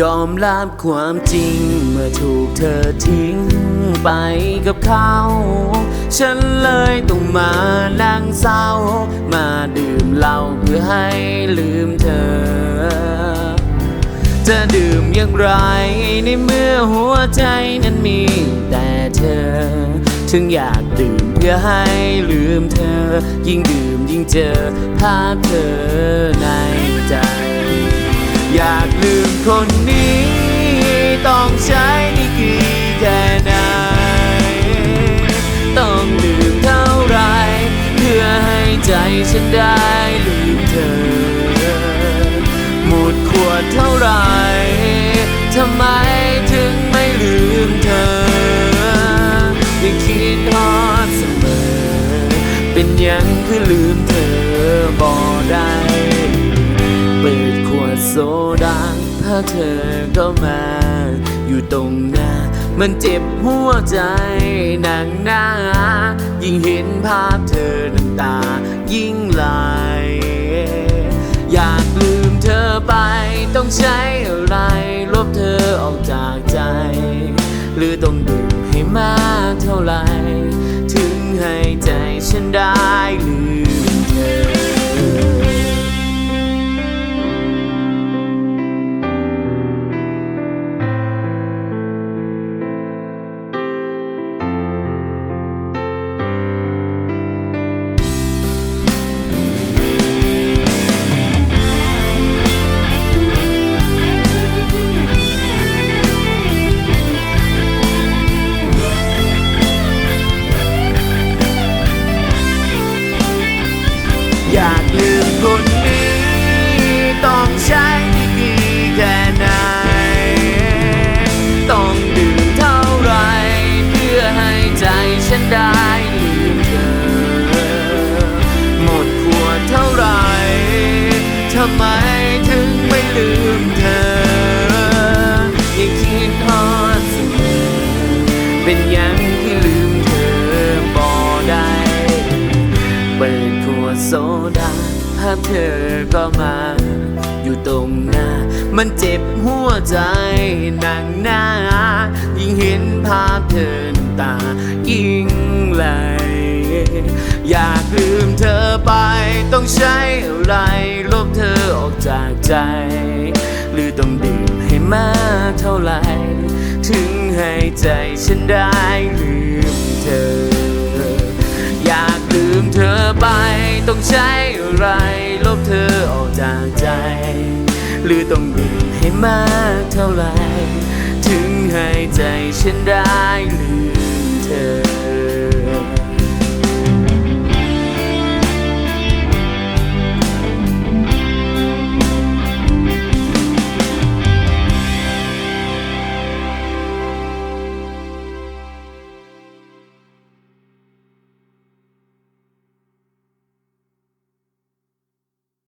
ยอมรับความจริง เมื่อถูกเธอทิ้งไปกับเขา ฉันเลยต้องมานั่งเศร้า มาดื่มเหล้าเพื่อให้ลืมเธอ จะดื่มอย่างไรในเมื่อหัวใจนั้นมีแต่เธอ ถึงอยากดื่มเพื่อให้ลืมเธอ ยิ่งดื่มยิ่งเจอภาพเธอในใจ อยากลืมคนนี้ ต้องใช้ดีกรีแค่ไหน ต้องดื่มเท่าไร เพื่อให้ใจฉันได้ลืมเธอ หมดขวดเท่าไร ทำไมถึงไม่ลืมเธอยังคิดทอดเสมอ เป็นยังคือลืมเธอบ่ได้ ดโซดาพาเธอก็มา อยู่ตรงหน้า มันเจ็บหัวใจหนังหน้า ยิ่งเห็นภาพเธอน้ำตา ยิ่งไหล อยากลืมเธอไป ต้องใช้อะไร ลบเธอออกจากใจ หรือต้องดื่มให้มากเท่าไหร่ ถึงให้ใจฉันได้ลืม ทำไมถึงไม่ลืมเธอ ยังคิดทอดเสมอเป็นยังที่ลืมเธอบ่ได้เปิดขวดโซดาภาพเธอก็มา อยู่ตรงหน้า มันเจ็บหัวใจหนังหน้า ยิ่งเห็นภาพเธอน้ำตา ยิ่งไหล อยากลืมเธอไป ต้องใช้อะไร ลบเธอออกจากใจ หรือต้องดื่มให้มากเท่าไหร่ ถึงให้ใจฉันได้ลืมเธอ อยากลืมเธอไป ต้องใช้อะไร ลบเธอออกจากใจ หรือต้องดื่มให้มากเท่าไหร่ ถึงให้ใจฉันได้ลืมเธอ